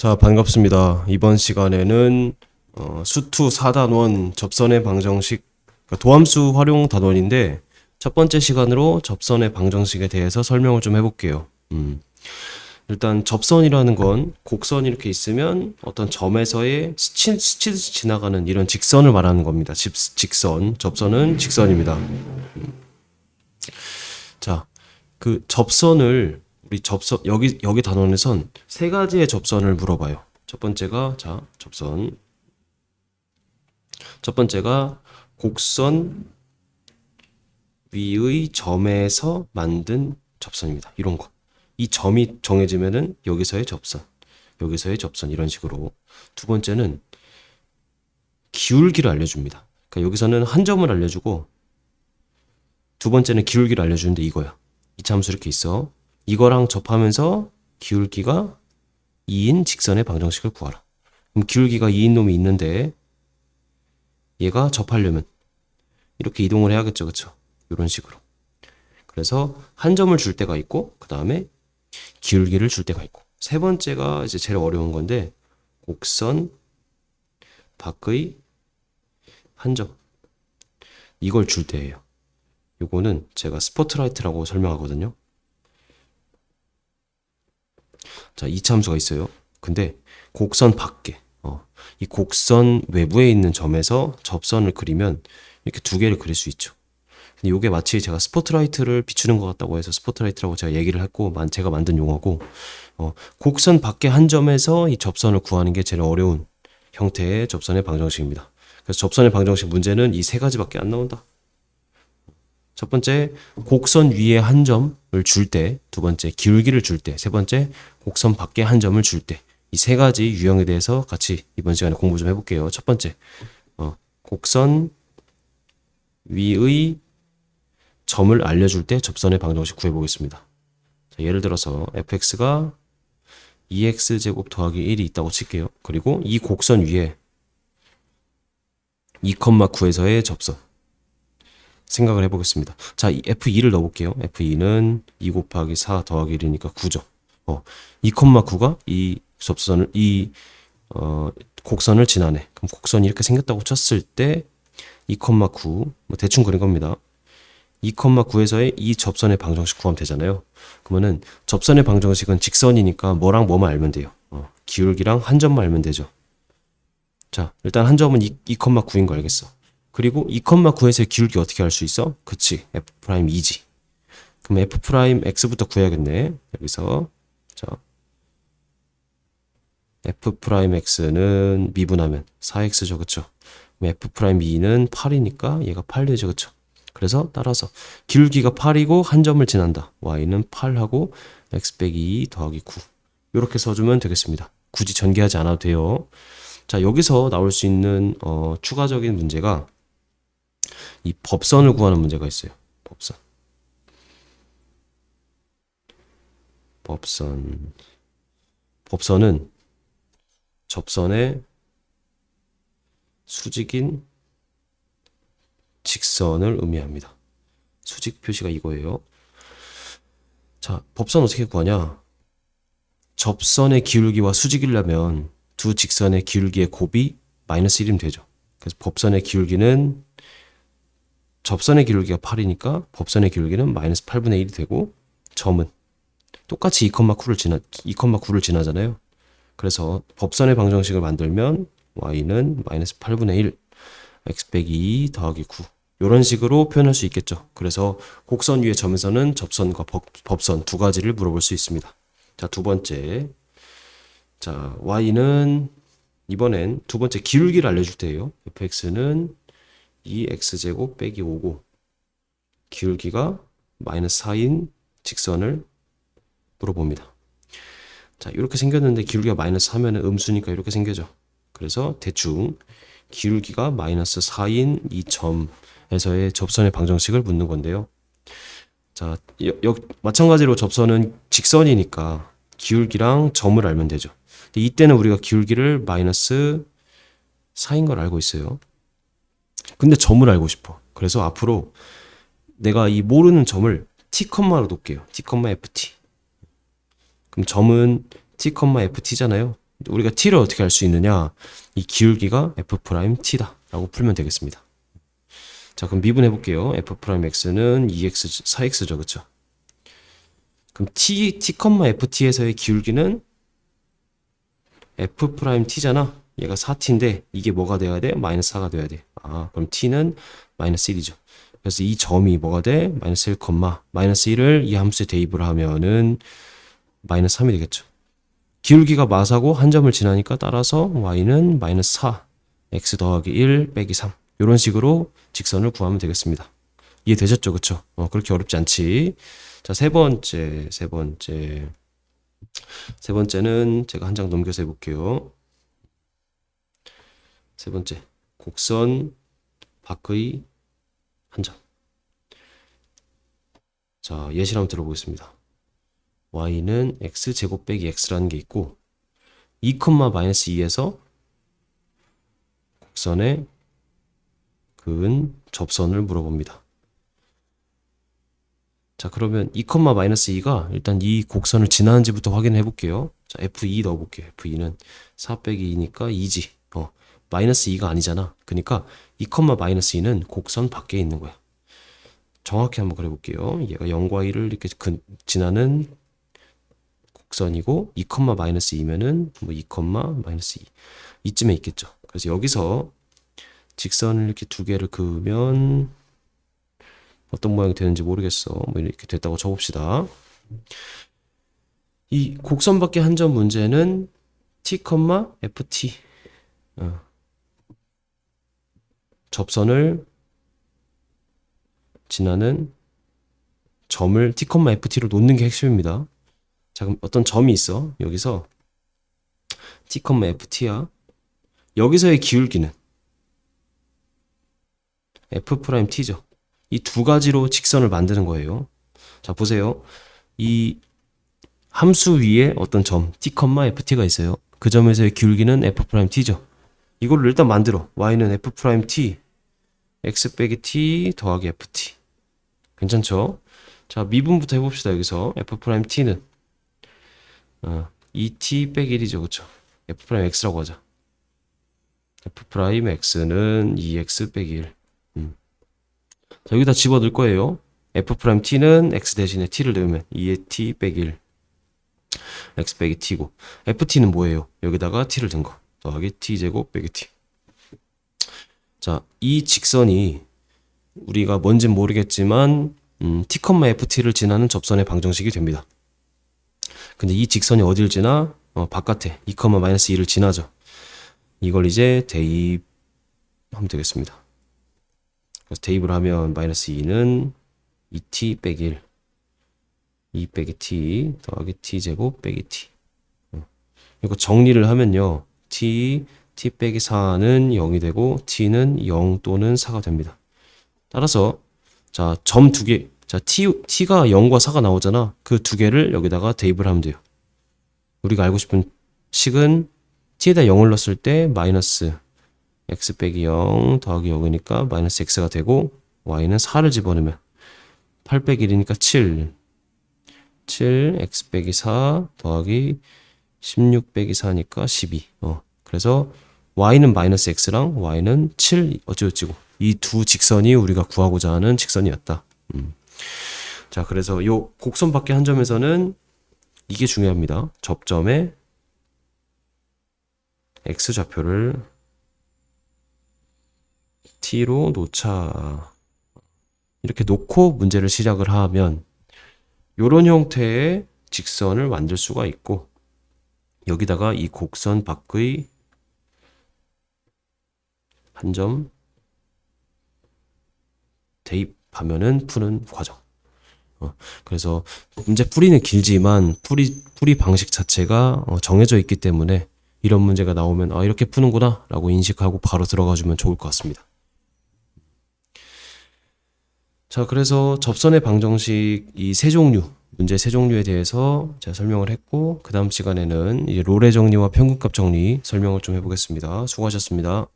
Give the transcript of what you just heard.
자, 반갑습니다. 이번 시간에는 어, 수투 4단원 접선의 방정식, 그러니까 도함수 활용 단원인데 첫 번째 시간으로 접선의 방정식에 대해서 설명을 좀 해볼게요. 음. 일단 접선이라는 건 곡선이 이렇게 있으면 어떤 점에서의 스치, 스치듯이 지나가는 이런 직선을 말하는 겁니다. 집, 직선, 접선은 직선입니다. 음. 자, 그 접선을 우리 접선 여기 여기 단원에선 세 가지의 접선을 물어봐요. 첫 번째가 자 접선. 첫 번째가 곡선 위의 점에서 만든 접선입니다. 이런 거. 이 점이 정해지면은 여기서의 접선, 여기서의 접선 이런 식으로. 두 번째는 기울기를 알려줍니다. 그러니까 여기서는 한 점을 알려주고 두 번째는 기울기를 알려주는데 이거야. 이 참수 이렇게 있어. 이거랑 접하면서 기울기가 2인 직선의 방정식을 구하라. 그럼 기울기가 2인 놈이 있는데 얘가 접하려면 이렇게 이동을 해야겠죠. 그쵸? 이런 식으로. 그래서 한 점을 줄 때가 있고 그 다음에 기울기를 줄 때가 있고 세 번째가 이제 제일 어려운 건데 곡선 밖의 한 점 이걸 줄 때예요. 요거는 제가 스포트라이트라고 설명하거든요. 자, 이 참수가 있어요. 근데 곡선 밖에, 어, 이 곡선 외부에 있는 점에서 접선을 그리면 이렇게 두 개를 그릴 수 있죠. 근데 이게 마치 제가 스포트라이트를 비추는 것 같다고 해서 스포트라이트라고 제가 얘기를 했고, 만, 제가 만든 용어고, 어, 곡선 밖에 한 점에서 이 접선을 구하는 게 제일 어려운 형태의 접선의 방정식입니다. 그래서 접선의 방정식 문제는 이 세 가지밖에 안 나온다. 첫 번째, 곡선 위에 한 점을 줄 때, 두 번째, 기울기를 줄 때, 세 번째, 곡선 밖에 한 점을 줄 때, 이 세 가지 유형에 대해서 같이 이번 시간에 공부 좀 해볼게요. 첫 번째, 어, 곡선 위의 점을 알려줄 때 접선의 방정식 구해보겠습니다. 자, 예를 들어서 fx가 2x 제곱 더하기 1이 있다고 칠게요. 그리고 이 곡선 위에 2,9에서의 접선. 생각을 해보겠습니다. 자, 이 F2를 넣어볼게요. F2는 2 곱하기 4 더하기 1이니까 9죠. 어, 2,9가 이 접선을, 이, 어, 곡선을 지나네. 그럼 곡선이 이렇게 생겼다고 쳤을 때 2,9, 뭐 대충 그린 겁니다. 2,9에서의 이 접선의 방정식 구하면 되잖아요. 그러면은 접선의 방정식은 직선이니까 뭐랑 뭐만 알면 돼요. 어, 기울기랑 한 점만 알면 되죠. 자, 일단 한 점은 2, 2,9인 거 알겠어. 그리고 2,9에서의 기울기 어떻게 알수 있어? 그치. F'2지. 그럼 F'X부터 구해야겠네. 여기서. 자. F'X는 미분하면 4X죠. 그쵸? 그럼 F'E는 8이니까 얘가 8 되죠. 그쵸? 그래서 따라서 기울기가 8이고 한 점을 지난다. Y는 8하고 X 빼기 2 더하기 9. 이렇게 써주면 되겠습니다. 굳이 전개하지 않아도 돼요. 자, 여기서 나올 수 있는 어, 추가적인 문제가 이 법선을 구하는 문제가 있어요. 법선. 법선. 법선은 접선의 수직인 직선을 의미합니다. 수직 표시가 이거예요. 자, 법선 어떻게 구하냐? 접선의 기울기와 수직이려면 두 직선의 기울기의 곱이 마이너스 1이면 되죠. 그래서 법선의 기울기는 접선의 기울기가 8이니까 법선의 기울기는 마이너스 8분의 1이 되고 점은 똑같이 2,9를 지나 2,9를 지나잖아요. 그래서 법선의 방정식을 만들면 y는 마이너스 8분의 1 x 빼기 2 더하기 9 이런 식으로 표현할 수 있겠죠. 그래서 곡선 위의 점에서는 접선과 법, 법선 두 가지를 물어볼 수 있습니다. 자, 두 번째. 자, y는 이번엔 두 번째 기울기를 알려줄 때예요. fx는 2x제곱 빼기 5고 기울기가 마이너스 4인 직선을 물어봅니다. 자, 이렇게 생겼는데 기울기가 마이너스 4면은 음수니까 이렇게 생겨져. 그래서 대충 기울기가 마이너스 4인 이 점에서의 접선의 방정식을 묻는 건데요. 자, 여, 여, 마찬가지로 접선은 직선이니까 기울기랑 점을 알면 되죠. 이때는 우리가 기울기를 마이너스 4인 걸 알고 있어요. 근데 점을 알고 싶어. 그래서 앞으로 내가 이 모르는 점을 t, 로 놓을게요. t, ft. 그럼 점은 t, ft잖아요. 우리가 t를 어떻게 알 수 있느냐? 이 기울기가 f 프라임 t다 라고 풀면 되겠습니다. 자, 그럼 미분해 볼게요. f 프라임 x는 2x 4x죠, 그렇죠? 그럼 t t, ft에서의 기울기는 f 프라임 t잖아. 얘가 4t인데 이게 뭐가 돼야 돼? 마이너스 4가 돼야 돼. 아, 그럼 t는 마이너스 1이죠. 그래서 이 점이 뭐가 돼? 마이너스 1, 마이너스 1을 이 함수에 대입을 하면은 마이너스 3이 되겠죠. 기울기가 마사고 한 점을 지나니까 따라서 y는 마이너스 4, x 더하기 1 빼기 3 이런 식으로 직선을 구하면 되겠습니다. 이해되셨죠? 그쵸? 어, 그렇게 어렵지 않지. 자, 세 번째, 세 번째. 세 번째는 제가 한 장 넘겨서 해볼게요. 세 번째, 곡선 밖의 한 점. 자, 예시를 한번 들어보겠습니다. y는 x 제곱 빼기 x라는 게 있고 2, 마이너스 2에서 곡선의 그은 접선을 물어봅니다. 자, 그러면 2, 마이너스 2가 일단 이 곡선을 지나는지부터 확인해 볼게요. 자, f2 넣어 볼게요. f2는 4 빼기 2니까 2지. 어, 마이너스 2가 아니잖아. 그러니까 2, 마이너스 2는 곡선 밖에 있는 거야. 정확히 한번 그려 볼게요. 얘가 0과 1을 이렇게 근, 지나는 곡선이고 2, 마이너스 2면은 뭐 2, 마이너스 2 이쯤에 있겠죠. 그래서 여기서 직선을 이렇게 두 개를 그으면 어떤 모양이 되는지 모르겠어. 뭐 이렇게 됐다고 쳐봅시다. 이 곡선 밖의 한점 문제는 t, ft 어. 접선을 지나는 점을 t, ft로 놓는 게 핵심입니다. 자, 그럼 어떤 점이 있어. 여기서 t, ft야. 여기서의 기울기는 f't죠. 이 두 가지로 직선을 만드는 거예요. 자, 보세요. 이 함수 위에 어떤 점 t, ft가 있어요. 그 점에서의 기울기는 f't죠. 이거를 일단 만들어. y는 f't x 빼기 t 더하기 ft. 괜찮죠? 자, 미분부터 해봅시다. 여기서 f't는 어, 2t 빼기 1이죠. 그쵸? f'x라고 하자. f'x는 2x 빼기 1. 음. 자, 여기다 집어넣을 거예요. f't는 x 대신에 t를 넣으면 2의 t 빼기 1. x 빼기 t고 ft는 뭐예요? 여기다가 t를 든 거. 더하기 t제곱 빼기 t. 자, 이 직선이 우리가 뭔진 모르겠지만 음, t, ft를 지나는 접선의 방정식이 됩니다. 근데 이 직선이 어딜 지나? 어, 바깥에 2, 마이너스 2를 지나죠. 이걸 이제 대입하면 되겠습니다. 그래서 대입을 하면 마이너스 2는 2t 빼기 1 2 빼기 t 더하기 t 제곱 빼기 t 어. 이거 정리를 하면요 t t 빼기 4는 0이 되고 t는 0 또는 4가 됩니다. 따라서 자 점 두 개, 자 t t가 0과 4가 나오잖아. 그 두 개를 여기다가 대입을 하면 돼요. 우리가 알고 싶은 식은 t에다 0을 넣었을 때 마이너스 x 빼기 0 더하기 0이니까 마이너스 x가 되고 y는 4를 집어넣으면 8 빼기 1이니까 7 7 x 빼기 4 더하기 16 빼기 4니까 12 어. 그래서 y는 마이너스 x랑 y는 7 어찌어찌고 이 두 직선이 우리가 구하고자 하는 직선이었다. 음. 자, 그래서 요 곡선 밖의 한 점에서는 이게 중요합니다. 접점에 x 좌표를 t로 놓자. 이렇게 놓고 문제를 시작을 하면 요런 형태의 직선을 만들 수가 있고 여기다가 이 곡선 밖의 한 점 대입하면은 푸는 과정. 어, 그래서 문제 풀이는 길지만 풀이 풀이 방식 자체가 어, 정해져 있기 때문에 이런 문제가 나오면 아 이렇게 푸는구나라고 인식하고 바로 들어가 주면 좋을 것 같습니다. 자, 그래서 접선의 방정식 이 세 종류, 문제 세 종류에 대해서 제가 설명을 했고 그 다음 시간에는 이제 롤의 정리와 평균값 정리 설명을 좀 해보겠습니다. 수고하셨습니다.